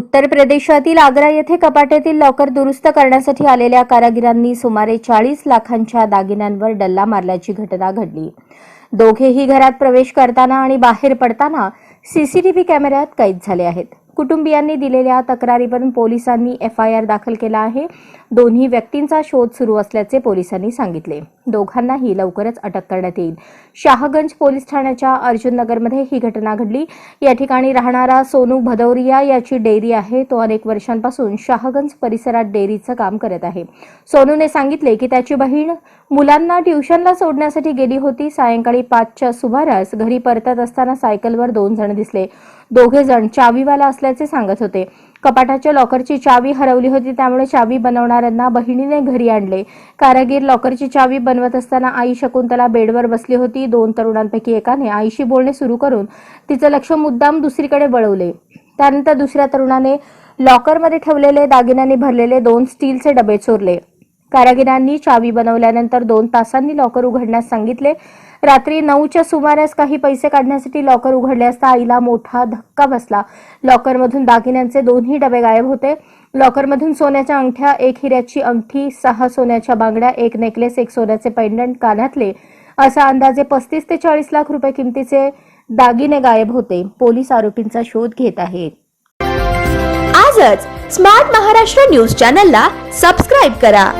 उत्तर प्रदेशातील आग्रा येथे कपाट्यातील लॉकर दुरुस्त करण्यासाठी आलेल्या कारागिरांनी सुमारे चाळीस लाखांच्या दागिन्यांवर डल्ला मारल्याची घटना घडली. दोघेही घरात प्रवेश करताना आणि बाहेर पडताना सीसीटीव्ही कॅमेऱ्यात कैद झाले आहेत. कुटुंबियांनी दिलेल्या तक्रारीवरून पोलिसांनी एफआयआर दाखल केला आहे. दोन्ही व्यक्तींचा शोध सुरू असल्याचे पोलिसांनी सांगितले. दोघांनाही लवकरच अटक करण्यात येईल. शाहगंज पोलीस ठाण्याच्या अर्जुन नगरमध्ये ही घटना घडली. या ठिकाणी राहणारा सोनू भदौरिया याची डेअरी आहे. तो अनेक वर्षांपासून शाहगंज परिसरात डेअरीचं काम करत आहे. सोनूने सांगितले की त्याची बहीण मुलांना ट्युशनला सोडण्यासाठी गेली होती. सायंकाळी पाचच्या सुमारास घरी परतत असताना सायकलवर दोन जण दिसले. दोघे जण चावीवाला असल्याचे सांगत होते. कपाटाच्या लॉकरची चावी हरवली होती त्यामुळे चावी बनवणाऱ्यांना बहिणीने घरी आणले. कारागीर लॉकरची चावी बनवत असताना आई शकुंतला बेडवर बसली होती. दोन तरुणांपैकी एकाने आईशी बोलणे सुरू करून तिचं लक्ष मुद्दाम दुसरीकडे वळवले. त्यानंतर दुसऱ्या तरुणाने लॉकरमध्ये ठेवलेले दागिन्यांनी भरलेले दोन स्टीलचे डबे चोरले. कारागिरांनी चावी बनवल्यानंतर दोन तासांनी लॉकर उघडण्यास सांगितले. रात्री नऊच्या सुमारास काही पैसे काढण्यासाठी लॉकर उघडले असता आईला मोठा धक्का बसला. लॉकरमधून दागिन्यांचे दोन्ही डबे गायब होते. लॉकरमधून सोन्याच्या अंगठ्या एक हिऱ्याची अंगठी सहा सोन्याच्या बांगड्या एक नेकलेस एक सोन्याचे पेंडंट कानातले. असा अंदाजे पस्तीस ते चाळीस लाख रुपये किमतीचे दागिने गायब होते. पोलीस आरोपींचा शोध घेत आहेत आजच स्मार्ट महाराष्ट्र न्यूज चॅनलला सबस्क्राईब करा.